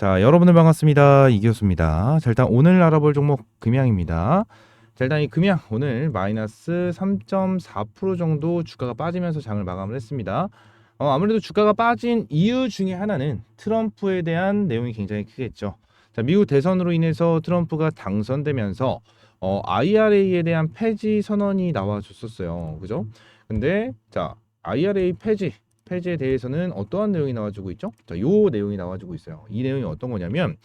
자, 여러분들 반갑습니다. 이교수입니다. 자, 일단 오늘 알아볼 종목 금양입니다. 자, 일단 이 금양 오늘 마이너스 3.4% 정도 주가가 빠지면서 장을 마감을 했습니다. 어, 아무래도 주가가 빠진 이유 중에 하나는 트럼프에 대한 내용이 굉장히 크겠죠. 자, 미국 대선으로 인해서 트럼프가 당선되면서 어, IRA에 대한 폐지 선언이 나와줬었어요. 그죠? 근데 자, IRA 폐지 폐지에 대해서는 어떠한 내용이 나와주고 있죠? 자, 요 내용이 나와주고 있어요. 이 내용이 어떤 거냐면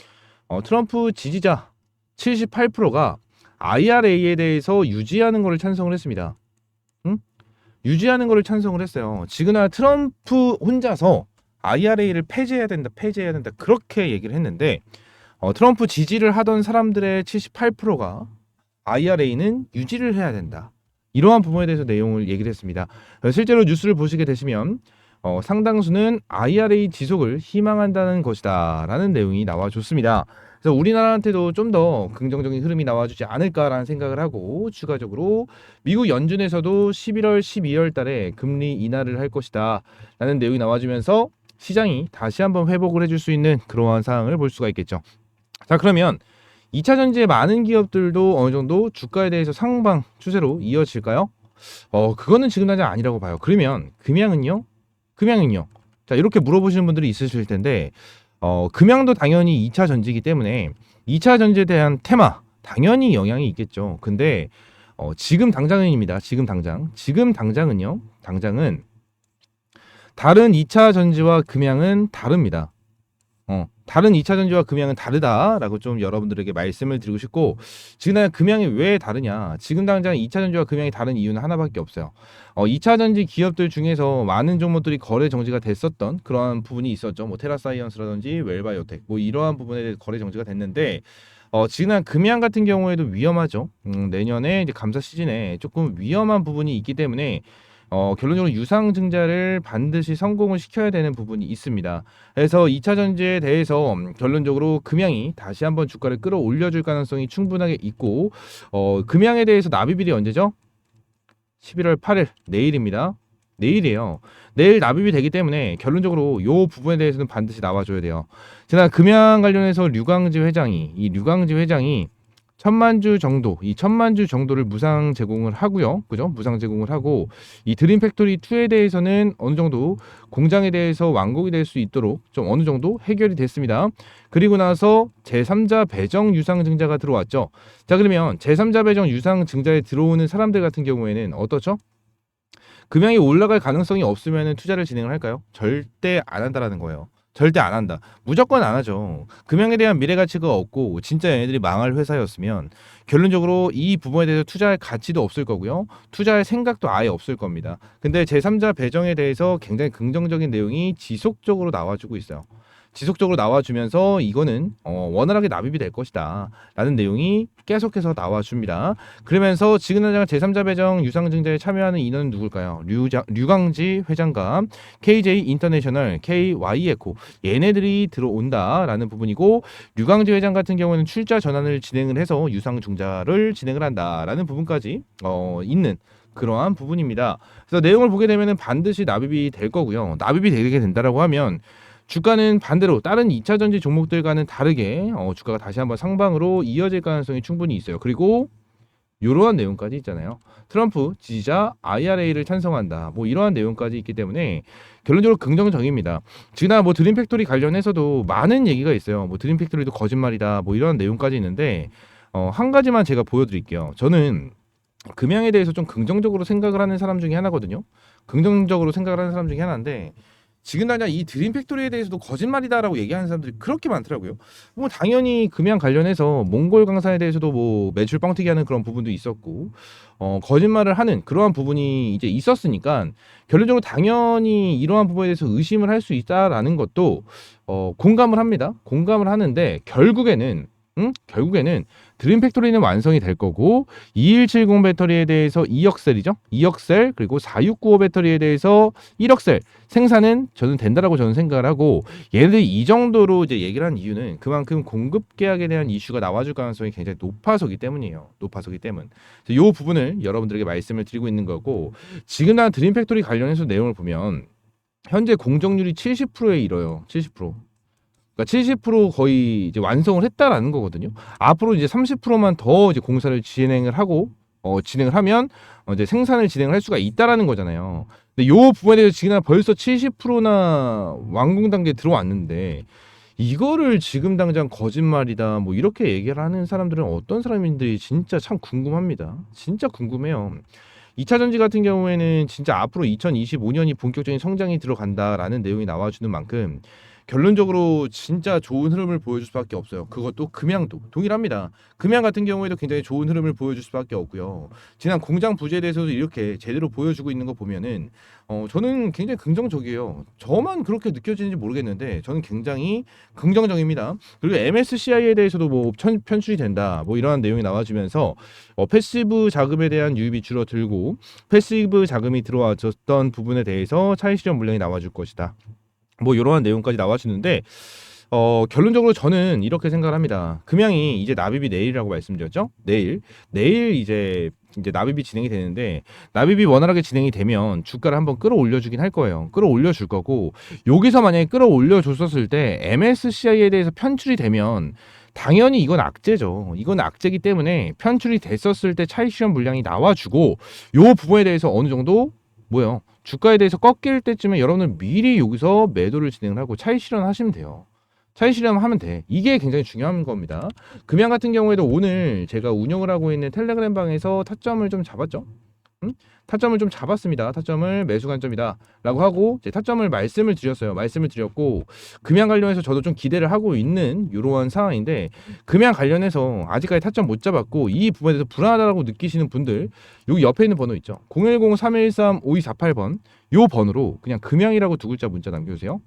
어, 트럼프 지지자 78%가 IRA에 대해서 유지하는 것을 찬성을 했습니다. 응? 유지하는 것을 찬성을 했어요. 지그나 트럼프 혼자서 IRA를 폐지해야 된다, 폐지해야 된다 그렇게 얘기를 했는데 어, 트럼프 지지를 하던 사람들의 78%가 IRA는 유지를 해야 된다. 이러한 부분에 대해서 내용을 얘기를 했습니다. 어, 실제로 뉴스를 보시게 되시면 어, 상당수는 IRA 지속을 희망한다는 것이다라는 내용이 나와줬습니다. 그래서 우리나라한테도 좀 더 긍정적인 흐름이 나와주지 않을까라는 생각을 하고 추가적으로 미국 연준에서도 11월, 12월 달에 금리 인하를 할 것이다라는 내용이 나와주면서 시장이 다시 한번 회복을 해줄 수 있는 그러한 상황을 볼 수가 있겠죠. 자 그러면 2차 전지의 많은 기업들도 어느 정도 주가에 대해서 상방 추세로 이어질까요? 어 그거는 지금 당장 아니라고 봐요. 그러면 금양은요? 금양은요? 자 이렇게 물어보시는 분들이 있으실 텐데 어 금양도 당연히 2차 전지이기 때문에 2차 전지에 대한 테마 당연히 영향이 있겠죠. 근데 어 지금 당장은입니다. 지금 당장 지금 당장은요. 당장은 다른 2차 전지와 금양은 다릅니다. 어, 다른 2차 전지와 금양은 다르다라고 좀 여러분들에게 말씀을 드리고 싶고 지금 당장 금양이 왜 다르냐? 지금 당장 2차 전지와 금양이 다른 이유는 하나밖에 없어요. 어, 2차 전지 기업들 중에서 많은 종목들이 거래 정지가 됐었던 그러한 부분이 있었죠. 뭐 테라사이언스라든지 웰바이오텍 뭐 이러한 부분에 대해서 거래 정지가 됐는데 어, 지난 금양 같은 경우에도 위험하죠. 음, 내년에 이제 감사 시즌에 조금 위험한 부분이 있기 때문에 어, 결론적으로 유상 증자를 반드시 성공을 시켜야 되는 부분이 있습니다. 그래서 2차 전지에 대해서 음, 결론적으로 금양이 다시 한번 주가를 끌어올려줄 가능성이 충분하게 있고 어, 금양에 대해서 납입일이 언제죠? 11월 8일 내일입니다. 내일이에요. 내일 납입이 되기 때문에 결론적으로 요 부분에 대해서는 반드시 나와줘야 돼요. 지난 금양 관련해서 류광지 회장이 이 류광지 회장이 천만 주 정도, 이 천만 주 정도를 무상 제공을 하고요. 그죠? 무상 제공을 하고 이 드림 팩토리 2에 대해서는 어느 정도 공장에 대해서 완공이 될 수 있도록 좀 어느 정도 해결이 됐습니다. 그리고 나서 제3자 배정 유상 증자가 들어왔죠. 자, 그러면 제3자 배정 유상 증자에 들어오는 사람들 같은 경우에는 어떻죠? 금양이 올라갈 가능성이 없으면 투자를 진행을 할까요? 절대 안 한다라는 거예요. 절대 안 한다. 무조건 안 하죠. 금융에 대한 미래 가치가 없고 진짜 얘네들이 망할 회사였으면 결론적으로 이 부분에 대해서 투자할 가치도 없을 거고요. 투자할 생각도 아예 없을 겁니다. 근데 제3자 배정에 대해서 굉장히 긍정적인 내용이 지속적으로 나와주고 있어요. 지속적으로 나와주면서 이거는 어, 원활하게 납입이 될 것이다 라는 내용이 계속해서 나와줍니다. 그러면서 지금 당장 제3자 배정 유상증자에 참여하는 인원은 누굴까요? 류자, 류광지 회장과 KJ 인터내셔널, KY에코 얘네들이 들어온다라는 부분이고 류광지 회장 같은 경우는 출자 전환을 진행을 해서 유상증자를 진행을 한다라는 부분까지 어, 있는 그러한 부분입니다. 그래서 내용을 보게 되면 반드시 납입이 될 거고요. 납입이 되게 된다라고 하면 주가는 반대로 다른 2차 전지 종목들과는 다르게 어, 주가가 다시 한번 상방으로 이어질 가능성이 충분히 있어요. 그리고 이러한 내용까지 있잖아요. 트럼프 지지자 IRA를 찬성한다. 뭐 이러한 내용까지 있기 때문에 결론적으로 긍정적입니다. 지난 뭐 드림 팩토리 관련해서도 많은 얘기가 있어요. 뭐 드림 팩토리도 거짓말이다. 뭐 이런 내용까지 있는데 어, 한 가지만 제가 보여드릴게요. 저는 금양에 대해서 좀 긍정적으로 생각을 하는 사람 중에 하나거든요. 긍정적으로 생각을 하는 사람 중에 하나인데 지금 당장 이 드림 팩토리에 대해서도 거짓말이다라고 얘기하는 사람들이 그렇게 많더라고요. 뭐 당연히 금양 관련해서 몽골 강산에 대해서도 뭐 매출 뻥튀기 하는 그런 부분도 있었고 어 거짓말을 하는 그러한 부분이 이제 있었으니까 결론적으로 당연히 이러한 부분에 대해서 의심을 할 수 있다라는 것도 어 공감을 합니다. 공감을 하는데 결국에는 응? 결국에는 드림 팩토리는 완성이 될 거고 2170 배터리에 대해서 2억 셀이죠. 2억 셀 그리고 4695 배터리에 대해서 1억 셀 생산은 저는 된다라고 저는 생각을 하고 얘네들이 이 정도로 이제 얘기를 한 이유는 그만큼 공급 계약에 대한 이슈가 나와줄 가능성이 굉장히 높아서기 때문이에요. 높아서기 때문. 이 부분을 여러분들에게 말씀을 드리고 있는 거고 지금 난 드림 팩토리 관련해서 내용을 보면 현재 공정률이 70%에 이뤄요. 70%. 그러니까 70% 거의 이제 완성을 했다라는 거거든요. 앞으로 이제 30%만 더 이제 공사를 진행을 하고 어, 진행을 하면 어, 이제 생산을 진행을 할 수가 있다라는 거잖아요. 근데 요 부분에 대해서 지금 벌써 70%나 완공 단계에 들어왔는데 이거를 지금 당장 거짓말이다 뭐 이렇게 얘기를 하는 사람들은 어떤 사람인지 진짜 참 궁금합니다. 진짜 궁금해요. 2차 전지 같은 경우에는 진짜 앞으로 2025년이 본격적인 성장이 들어간다라는 내용이 나와주는 만큼 결론적으로 진짜 좋은 흐름을 보여줄 수밖에 없어요. 그것도 금양도 동일합니다. 금양 같은 경우에도 굉장히 좋은 흐름을 보여줄 수밖에 없고요. 지난 공장 부재에 대해서도 이렇게 제대로 보여주고 있는 거 보면은 어 저는 굉장히 긍정적이에요. 저만 그렇게 느껴지는지 모르겠는데 저는 굉장히 긍정적입니다. 그리고 MSCI에 대해서도 뭐 편, 편출이 된다 뭐 이러한 내용이 나와주면서 어, 패시브 자금에 대한 유입이 줄어들고 패시브 자금이 들어와줬던 부분에 대해서 차익 실현 물량이 나와줄 것이다. 뭐 이러한 내용까지 나와주는데 어, 결론적으로 저는 이렇게 생각을 합니다. 금양이 이제 납입이 내일이라고 말씀드렸죠? 내일. 내일 이제 이제 납입이 진행이 되는데 납입이 원활하게 진행이 되면 주가를 한번 끌어올려 주긴 할 거예요. 끌어올려 줄 거고 여기서 만약에 끌어올려 줬었을 때 MSCI에 대해서 편출이 되면 당연히 이건 악재죠. 이건 악재기 때문에 편출이 됐었을 때 차익 실현 물량이 나와주고 요 부분에 대해서 어느 정도 뭐요? 주가에 대해서 꺾일 때쯤에 여러분은 미리 여기서 매도를 진행을 하고 차익 실현하시면 돼요. 차익 실현하면 돼. 이게 굉장히 중요한 겁니다. 금양 같은 경우에도 오늘 제가 운영을 하고 있는 텔레그램 방에서 타점을 좀 잡았죠. 응? 타점을 좀 잡았습니다. 타점을 매수 관점이다. 라고 하고 이제 타점을 말씀을 드렸어요. 말씀을 드렸고 금양 관련해서 저도 좀 기대를 하고 있는 이러한 상황인데 금양 관련해서 아직까지 타점 못 잡았고 이 부분에 대해서 불안하다고 느끼시는 분들 여기 옆에 있는 번호 있죠. 010-313-5248번 요 번호로 그냥 금양이라고 두 글자 문자 남겨주세요.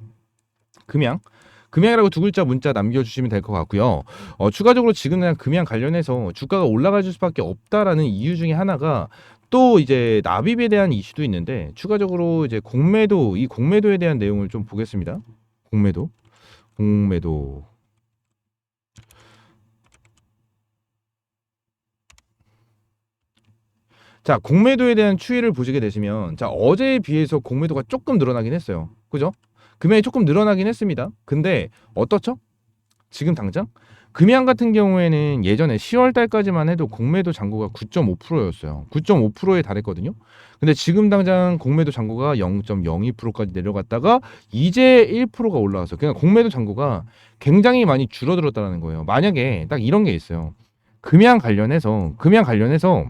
금양 금양이라고 두 글자 문자 남겨주시면 될 것 같고요. 어, 추가적으로 지금 그냥 금양 관련해서 주가가 올라갈 수밖에 없다라는 이유 중에 하나가 또 이제 납입에 대한 이슈도 있는데 추가적으로 이제 공매도 이 공매도에 대한 내용을 좀 보겠습니다. 공매도 공매도 자 공매도에 대한 추이를 보시게 되시면 자 어제에 비해서 공매도가 조금 늘어나긴 했어요. 그죠? 금액이 조금 늘어나긴 했습니다. 근데 어떻죠? 지금 당장 금양 같은 경우에는 예전에 10월 달까지만 해도 공매도 잔고가 9.5%였어요. 9.5%에 달했거든요. 근데 지금 당장 공매도 잔고가 0.02%까지 내려갔다가 이제 1%가 올라왔어요. 그러니까 공매도 잔고가 굉장히 많이 줄어들었다는 거예요. 만약에 딱 이런 게 있어요. 금양 관련해서 금양 관련해서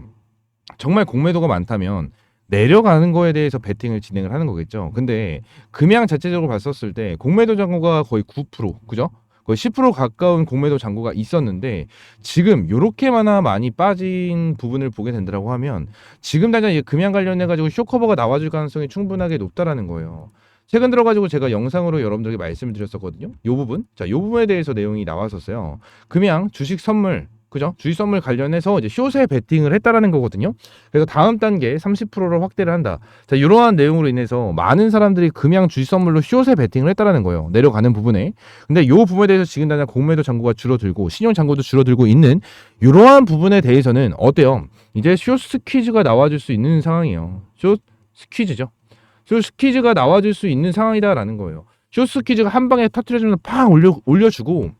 정말 공매도가 많다면 내려가는 거에 대해서 베팅을 진행을 하는 거겠죠. 근데 금양 자체적으로 봤었을 때 공매도 잔고가 거의 9% 그죠? 거의 10% 가까운 공매도 잔고가 있었는데 지금 요렇게만나 많이 빠진 부분을 보게 된다고 하면 지금 당장 금양 관련해 가지고 쇼커버가 나와줄 가능성이 충분하게 높다라는 거예요. 최근 들어가지고 제가 영상으로 여러분들에게 말씀을 드렸었거든요. 요 부분, 자, 요 부분에 대해서 내용이 나왔었어요. 금양 주식 선물 그죠? 주식 선물 관련해서 이제 숏에 베팅을 했다라는 거거든요. 그래서 다음 단계 30%를 확대를 한다. 자, 이러한 내용으로 인해서 많은 사람들이 금양 주식 선물로 숏에 베팅을 했다라는 거예요. 내려가는 부분에. 근데 이 부분에 대해서 지금 당장 공매도 잔고가 줄어들고 신용 잔고도 줄어들고 있는 이러한 부분에 대해서는 어때요? 이제 숏 스퀴즈가 나와줄 수 있는 상황이에요. 숏 스퀴즈죠. 숏 스퀴즈가 나와줄 수 있는 상황이다라는 거예요. 숏 스퀴즈가 한 방에 터트려주면 팡 올려 올려주고, 응?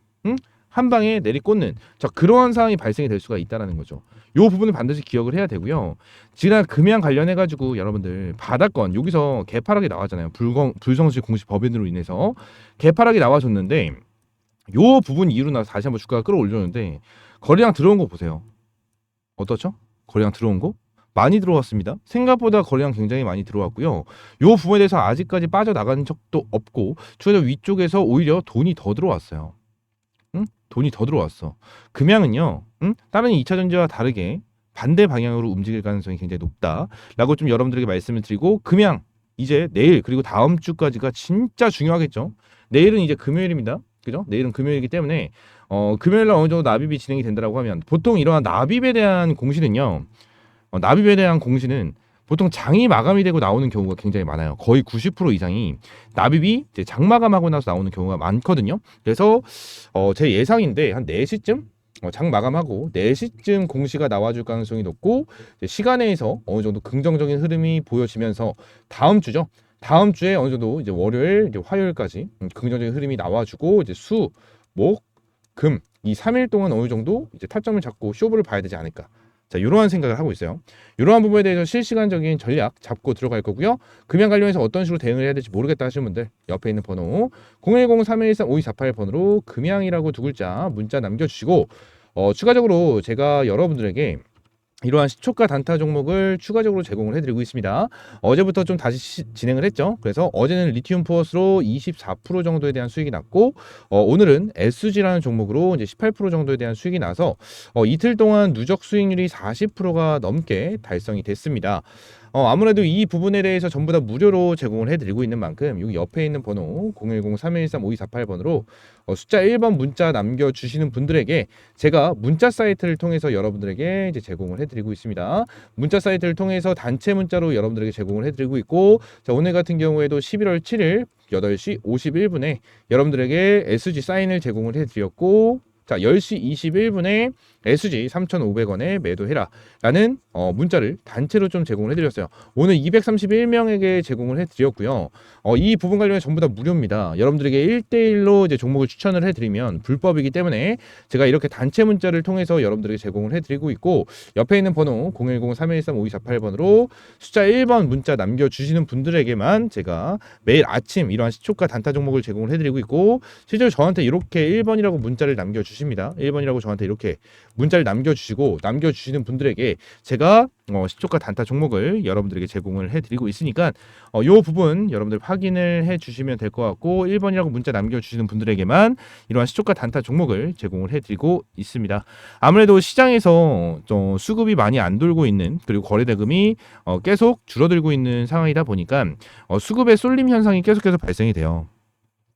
한 방에 내리꽂는 자 그러한 상황이 발생이 될 수가 있다라는 거죠. 요 부분을 반드시 기억을 해야 되고요. 지난 금양 관련해 가지고 여러분들 바닥권 여기서 개파락이 나왔잖아요. 불공 불성실 공시 법인으로 인해서 개파락이 나와줬는데 요 부분 이유로 나서 다시 한번 주가가 끌어올렸는데 거래량 들어온 거 보세요. 어떻죠? 거래량 들어온 거? 많이 들어왔습니다. 생각보다 거래량 굉장히 많이 들어왔고요. 요 부분에 대해서 아직까지 빠져나간 적도 없고 추가적 위쪽에서 오히려 돈이 더 들어왔어요. 응? 돈이 더 들어왔어. 금양은요, 응? 다른 2차 전지와 다르게 반대 방향으로 움직일 가능성이 굉장히 높다라고 좀 여러분들에게 말씀을 드리고 금양 이제 내일 그리고 다음 주까지가 진짜 중요하겠죠. 내일은 이제 금요일입니다. 그죠? 내일은 금요일이기 때문에 어, 금요일 날 어느 정도 납입이 진행이 된다라고 하면 보통 이러한 납입에 대한 공시는요. 어, 납입에 대한 공시는 보통 장이 마감이 되고 나오는 경우가 굉장히 많아요. 거의 90% 이상이 납입이 이제 장 마감하고 나서 나오는 경우가 많거든요. 그래서 어, 제 예상인데 한 4시쯤 어, 장 마감하고 4시쯤 공시가 나와줄 가능성이 높고 시간에서 어느 정도 긍정적인 흐름이 보여지면서 다음 주죠. 다음 주에 어느 정도 이제 월요일, 이제 화요일까지 음, 긍정적인 흐름이 나와주고 이제 수, 목, 금 이 3일 동안 어느 정도 이제 타점을 잡고 쇼부를 봐야 되지 않을까. 자, 이러한 생각을 하고 있어요. 이러한 부분에 대해서 실시간적인 전략 잡고 들어갈 거고요. 금연 관련해서 어떤 식으로 대응을 해야 될지 모르겠다 하시는 분들 옆에 있는 번호 010-3113-5248 번호로 금양이라고 두 글자 문자 남겨주시고 어, 추가적으로 제가 여러분들에게 이러한 시초가 단타 종목을 추가적으로 제공을 해드리고 있습니다. 어제부터 좀 다시 시- 진행을 했죠. 그래서 어제는 리튬 포어스로 24% 정도에 대한 수익이 났고 어, 오늘은 SG라는 종목으로 이제 18% 정도에 대한 수익이 나서 어, 이틀 동안 누적 수익률이 40%가 넘게 달성이 됐습니다. 어, 아무래도 이 부분에 대해서 전부 다 무료로 제공을 해드리고 있는 만큼 여기 옆에 있는 번호 010-3113-5248번으로 어, 숫자 1번 문자 남겨주시는 분들에게 제가 문자 사이트를 통해서 여러분들에게 이제 제공을 해드리고 있습니다. 문자 사이트를 통해서 단체 문자로 여러분들에게 제공을 해드리고 있고 자, 오늘 같은 경우에도 11월 7일 8시 51분에 여러분들에게 SG 사인을 제공을 해드렸고 자 10시 21분에 SG 3,500원에 매도해라 라는 어, 문자를 단체로 좀 제공을 해드렸어요. 오늘 231명에게 제공을 해드렸고요. 어, 이 부분 관련해 전부 다 무료입니다. 여러분들에게 1대1로 이제 종목을 추천을 해드리면 불법이기 때문에 제가 이렇게 단체 문자를 통해서 여러분들에게 제공을 해드리고 있고 옆에 있는 번호 010-3113-5248번으로 숫자 1번 문자 남겨주시는 분들에게만 제가 매일 아침 이러한 시초가 단타 종목을 제공을 해드리고 있고 실제로 저한테 이렇게 1번이라고 문자를 남겨주십니다. 1번이라고 저한테 이렇게 문자를 남겨주시고 남겨주시는 분들에게 제가 어, 시초가 단타 종목을 여러분들에게 제공을 해드리고 있으니까 어, 요 부분 여러분들 확인을 해주시면 될 것 같고 1번이라고 문자 남겨주시는 분들에게만 이러한 시초가 단타 종목을 제공을 해드리고 있습니다. 아무래도 시장에서 좀 수급이 많이 안 돌고 있는 그리고 거래 대금이 어, 계속 줄어들고 있는 상황이다 보니까 어, 수급의 쏠림 현상이 계속해서 발생이 돼요.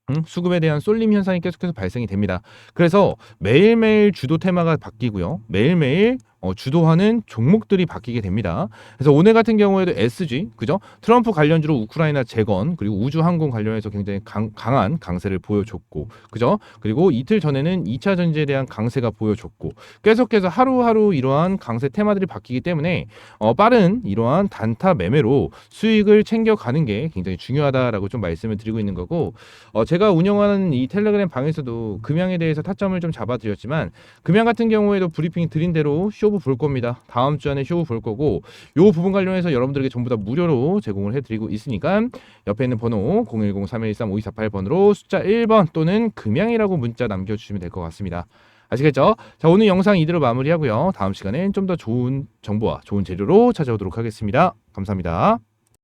음, 수급에 대한 쏠림 현상이 계속해서 발생이 됩니다. 그래서 매일매일 주도 테마가 바뀌고요. 매일매일 어, 주도하는 종목들이 바뀌게 됩니다. 그래서 오늘 같은 경우에도 SG, 그죠? 트럼프 관련주로 우크라이나 재건 그리고 우주항공 관련해서 굉장히 강, 한 강세를 보여줬고, 그죠? 그리고 이틀 전에는 2차 전지에 대한 강세가 보여줬고, 계속해서 하루하루 이러한 강세 테마들이 바뀌기 때문에 어, 빠른 이러한 단타 매매로 수익을 챙겨가는 게 굉장히 중요하다라고 좀 말씀을 드리고 있는 거고, 어, 제가 운영하는 이 텔레그램 방에서도 금양에 대해서 타점을 좀 잡아드렸지만 금양 같은 경우에도 브리핑 드린 대로 쇼부 볼 겁니다. 다음 주 안에 쇼부 볼 거고 요 부분 관련해서 여러분들에게 전부 다 무료로 제공을 해드리고 있으니까 옆에 있는 번호 010-3113-5248 번으로 숫자 1번 또는 금양이라고 문자 남겨주시면 될 것 같습니다. 아시겠죠? 자 오늘 영상 이대로 마무리하고요. 다음 시간엔 좀 더 좋은 정보와 좋은 재료로 찾아오도록 하겠습니다. 감사합니다.